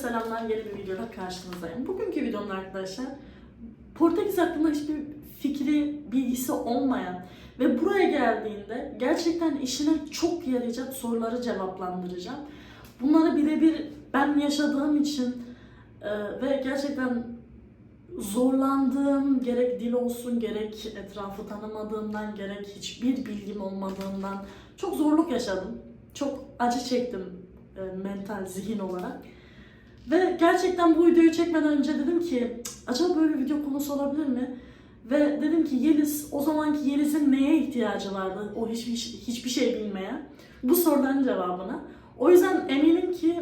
selamlar. Yeni bir videoda karşınızdayım. Bugünkü videomda arkadaşlar Portekiz hakkında hiçbir fikri, bilgisi olmayan ve buraya geldiğinde gerçekten işine çok yarayacak soruları cevaplandıracağım. Bunları birebir ben yaşadığım için e, ve gerçekten zorlandığım gerek dil olsun gerek etrafı tanımadığımdan gerek hiçbir bilgim olmadığından çok zorluk yaşadım. Çok acı çektim e, mental, zihin olarak. Ve gerçekten bu videoyu çekmeden önce dedim ki "Cık, acaba böyle bir video konusu olabilir mi? Ve dedim ki Yeliz, o zamanki Yeliz'in neye ihtiyacı vardı? O hiçbir, hiçbir şey bilmeyen. Bu soruların cevabına. O yüzden eminim ki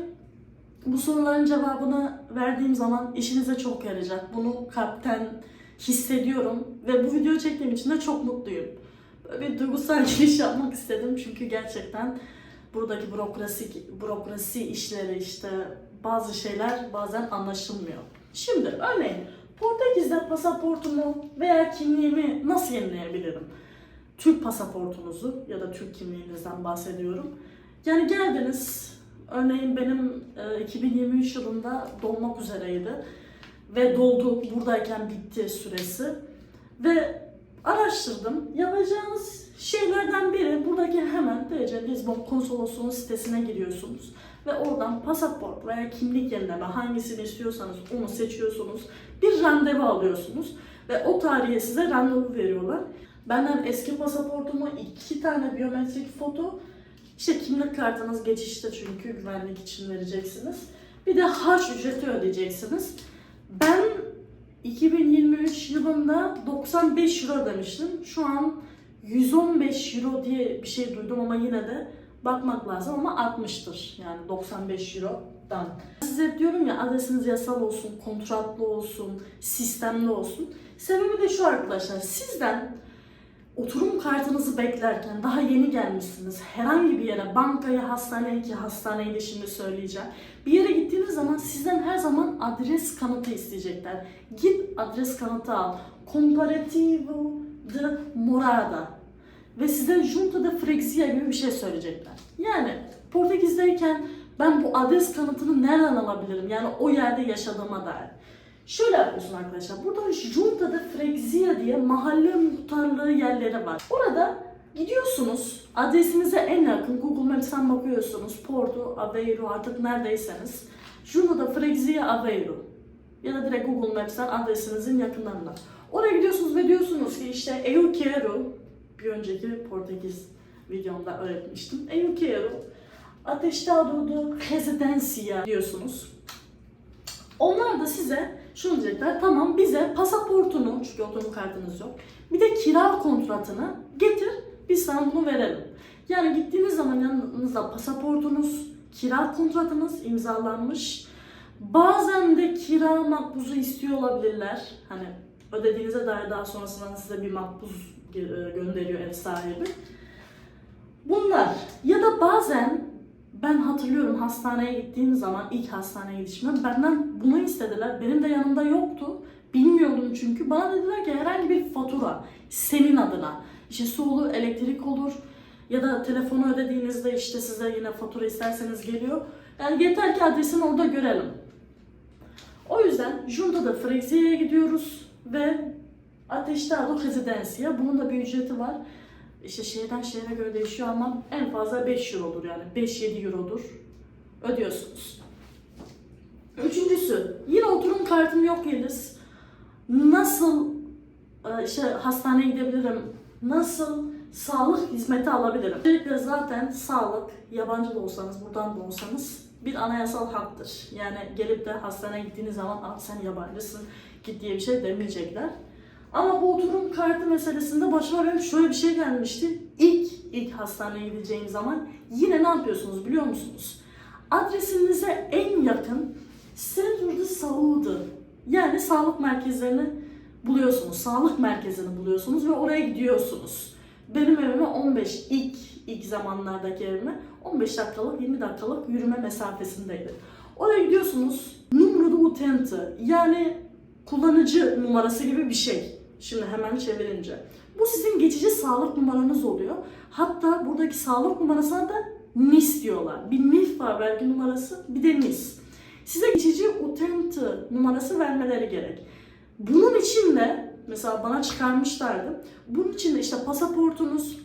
bu soruların cevabını verdiğim zaman işinize çok yarayacak. Bunu kalpten hissediyorum ve bu videoyu çektiğim için de çok mutluyum. Böyle bir duygusal giriş yapmak istedim çünkü gerçekten buradaki bürokrasi, bürokrasi işleri işte bazı şeyler bazen anlaşılmıyor. Şimdi örneğin Portekiz'de pasaportumu veya kimliğimi nasıl yenileyebilirim? Türk pasaportunuzu ya da Türk kimliğinizden bahsediyorum. Yani geldiniz, örneğin benim e, 2023 yılında dolmak üzereydi ve doldu buradayken bitti süresi ve araştırdım. Yapacağınız şeylerden biri buradaki hemen DC Lisbon konsolosluğunun sitesine giriyorsunuz ve oradan pasaport veya kimlik yenileme hangisini istiyorsanız onu seçiyorsunuz. Bir randevu alıyorsunuz ve o tarihe size randevu veriyorlar. Benden eski pasaportumu, iki tane biyometrik foto, işte kimlik kartınız geçişte çünkü güvenlik için vereceksiniz. Bir de harç ücreti ödeyeceksiniz. Ben 2023 yılında 95 euro demiştim. Şu an 115 euro diye bir şey duydum ama yine de bakmak lazım ama 60'tır. Yani 95 eurodan. Size diyorum ya adresiniz yasal olsun, kontratlı olsun, sistemli olsun. Sebebi de şu arkadaşlar. Sizden oturum kartınızı beklerken daha yeni gelmişsiniz. Herhangi bir yere, bankaya, hastaneye ki hastaneyi de şimdi söyleyeceğim. Bir yere gittiğiniz zaman sizden her zaman adres kanıtı isteyecekler. Git adres kanıtı al. Comparativo de morada. Ve size junta de freguesia gibi bir şey söyleyecekler. Yani Portekiz'deyken ben bu adres kanıtını nereden alabilirim? Yani o yerde yaşadığıma dair. Şöyle yapıyorsun arkadaşlar. Burada Junta de Freguesia diye mahalle muhtarlığı yerleri var. Orada gidiyorsunuz. Adresinize en yakın Google Maps'ten bakıyorsunuz. Porto, Aveiro artık neredeyseniz. Junta de Freguesia Aveiro. Ya da direkt Google Maps'ten adresinizin yakınlarında. Oraya gidiyorsunuz ve diyorsunuz ki işte Eu quero bir önceki Portekiz videomda öğretmiştim. Eu quero atestado de residencia diyorsunuz. Onlar da size şunu diyecekler, tamam bize pasaportunu, çünkü oturum kartınız yok, bir de kira kontratını getir, biz sana bunu verelim. Yani gittiğiniz zaman yanınızda pasaportunuz, kira kontratınız imzalanmış. Bazen de kira makbuzu istiyor olabilirler. Hani ödediğinize dair daha sonrasında size bir makbuz e, gönderiyor ev sahibi. Bunlar ya da bazen ben hatırlıyorum hastaneye gittiğim zaman ilk hastaneye gidişimde benden bunu istediler. Benim de yanımda yoktu. Bilmiyordum çünkü. Bana dediler ki herhangi bir fatura senin adına. İşte su olur, elektrik olur ya da telefonu ödediğinizde işte size yine fatura isterseniz geliyor. Yani yeter ki adresini orada görelim. O yüzden Junta'da Frexia'ya gidiyoruz ve Ateştado Residencia. Bunun da bir ücreti var. İşte şehirden şehre göre değişiyor ama en fazla 5 eurodur yani 5-7 eurodur ödüyorsunuz. Üçüncüsü yine oturum kartım yok Yeliz. Nasıl e, işte hastaneye gidebilirim? Nasıl sağlık hizmeti alabilirim? Öncelikle zaten sağlık yabancı da olsanız buradan da olsanız bir anayasal haktır. Yani gelip de hastaneye gittiğiniz zaman sen yabancısın git diye bir şey demeyecekler. Ama bu oturum kartı meselesinde başıma benim şöyle bir şey gelmişti. İlk ilk hastaneye gideceğim zaman yine ne yapıyorsunuz biliyor musunuz? Adresinize en yakın Centro de Saúde yani sağlık merkezlerini buluyorsunuz. Sağlık merkezini buluyorsunuz ve oraya gidiyorsunuz. Benim evime 15 ilk ilk zamanlardaki evime 15 dakikalık 20 dakikalık yürüme mesafesindeydi. Oraya gidiyorsunuz. Numero de utente yani kullanıcı numarası gibi bir şey. Şimdi hemen çevirince. Bu sizin geçici sağlık numaranız oluyor. Hatta buradaki sağlık numarasına da NIS diyorlar. Bir NIF var belki numarası, bir de NIS. Size geçici numarası vermeleri gerek. Bunun için de mesela bana çıkarmışlardı. Bunun için de işte pasaportunuz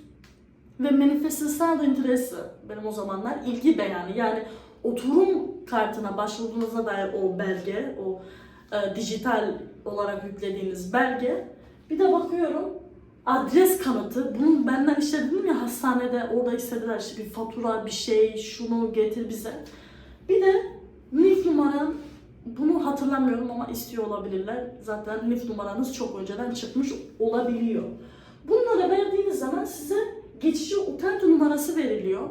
ve manifestação de interesse benim o zamanlar ilgi beyanı yani oturum kartına başvurduğunuzda dair o belge, o e, dijital olarak yüklediğiniz belge. Bir de bakıyorum adres kanıtı. Bunun benden işte dedim ya hastanede orada istediler işte bir fatura bir şey şunu getir bize. Bir de NIF numaran bunu hatırlamıyorum ama istiyor olabilirler. Zaten NIF numaranız çok önceden çıkmış olabiliyor. Bunları verdiğiniz zaman size geçici utento numarası veriliyor.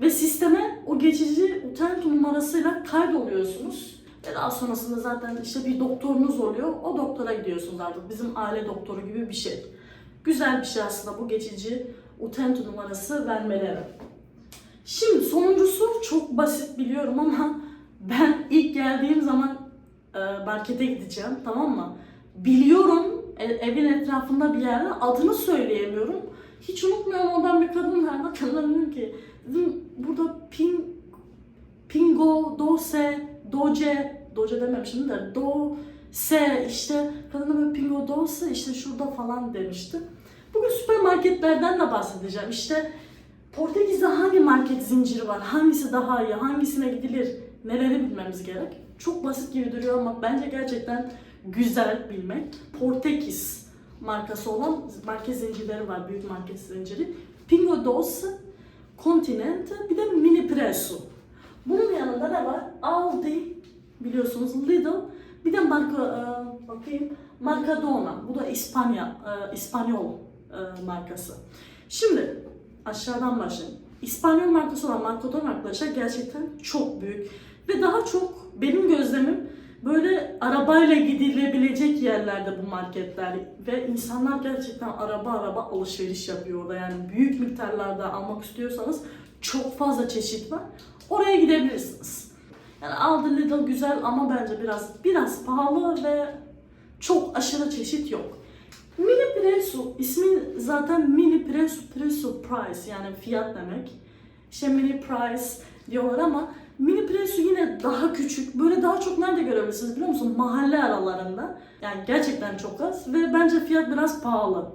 Ve sisteme o geçici utento numarasıyla kaydoluyorsunuz. Ve daha sonrasında zaten işte bir doktorunuz oluyor. O doktora gidiyorsunuz artık. Bizim aile doktoru gibi bir şey. Güzel bir şey aslında bu geçici utento numarası vermeleri. Şimdi sonuncusu çok basit biliyorum ama ben ilk geldiğim zaman e, markete gideceğim tamam mı? Biliyorum e- evin etrafında bir yerde adını söyleyemiyorum. Hiç unutmuyorum oradan bir kadın vardı. Kadın dedim ki dedim burada ping, pingo, dose, doce, doce dememişim de do, se işte kadın da böyle pingo dose işte şurada falan demişti. Bugün süpermarketlerden de bahsedeceğim. İşte Portekiz'de hangi market zinciri var? Hangisi daha iyi? Hangisine gidilir? Neleri bilmemiz gerek? Çok basit gibi duruyor ama bence gerçekten güzel bilmek. Portekiz markası olan market zincirleri var. Büyük market zinciri. Pingo Doce, Continente, bir de Mini Presso. Bunun yanında ne var? Aldi, biliyorsunuz Lidl, bir de marka, e, bakayım, Mercadona. Bu da İspanya, e, İspanyol e, markası. Şimdi aşağıdan başlayayım. İspanyol markası olan Mercadona arkadaşlar gerçekten çok büyük ve daha çok benim gözlemim böyle arabayla gidilebilecek yerlerde bu marketler ve insanlar gerçekten araba araba alışveriş yapıyor orada yani büyük miktarlarda almak istiyorsanız çok fazla çeşit var. Oraya gidebilirsiniz. Yani Aldi Lidl güzel ama bence biraz biraz pahalı ve çok aşırı çeşit yok. Mini Presso, ismi zaten Mini Presso, Presso Price yani fiyat demek. İşte Mini Price diyorlar ama Mini Presso yine daha küçük. Böyle daha çok nerede görebilirsiniz biliyor musun? Mahalle aralarında. Yani gerçekten çok az ve bence fiyat biraz pahalı.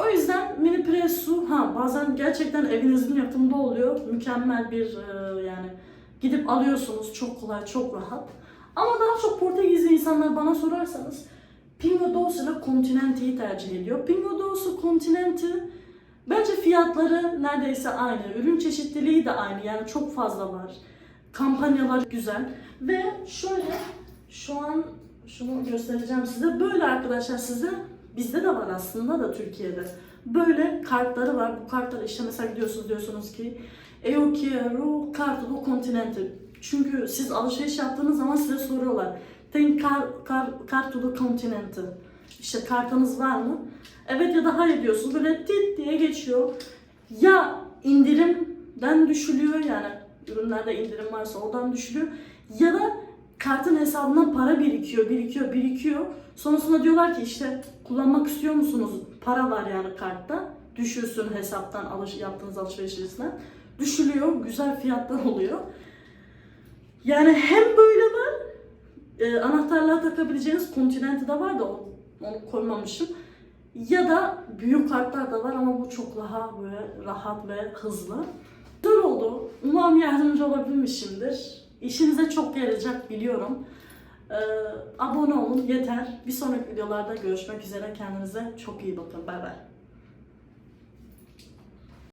O yüzden Mini Presso ha bazen gerçekten evinizin yakında oluyor. Mükemmel bir e, yani gidip alıyorsunuz çok kolay, çok rahat. Ama daha çok Portekizli insanlar bana sorarsanız Pingo Doce ile Continente'yi tercih ediyor. Pingo Doce, Continente bence fiyatları neredeyse aynı. Ürün çeşitliliği de aynı. Yani çok fazla var. Kampanyalar güzel. Ve şöyle şu an şunu göstereceğim size. Böyle arkadaşlar size bizde de var aslında da Türkiye'de. Böyle kartları var. Bu kartları işte mesela gidiyorsunuz diyorsunuz ki Eu quiero carta do continente. Çünkü siz alışveriş yaptığınız zaman size soruyorlar. Tem car, car, carta do. İşte kartınız var mı? Evet ya da hayır diyorsunuz. Böyle tit diye geçiyor. Ya indirimden düşülüyor yani ürünlerde indirim varsa oradan düşülüyor. Ya da kartın hesabından para birikiyor, birikiyor, birikiyor. Sonrasında diyorlar ki işte kullanmak istiyor musunuz? Para var yani kartta. Düşürsün hesaptan alış, yaptığınız alışveriş listesinden. Düşülüyor, güzel fiyatlar oluyor. Yani hem böyle var, e, anahtarlığa takabileceğiniz kontinenti de var da onu koymamışım. Ya da büyük kartlar da var ama bu çok daha böyle rahat ve hızlı. Güzel oldu. Umarım yardımcı olabilmişimdir. İşinize çok yarayacak biliyorum. Ee, abone olun yeter. Bir sonraki videolarda görüşmek üzere. Kendinize çok iyi bakın. Bay bay.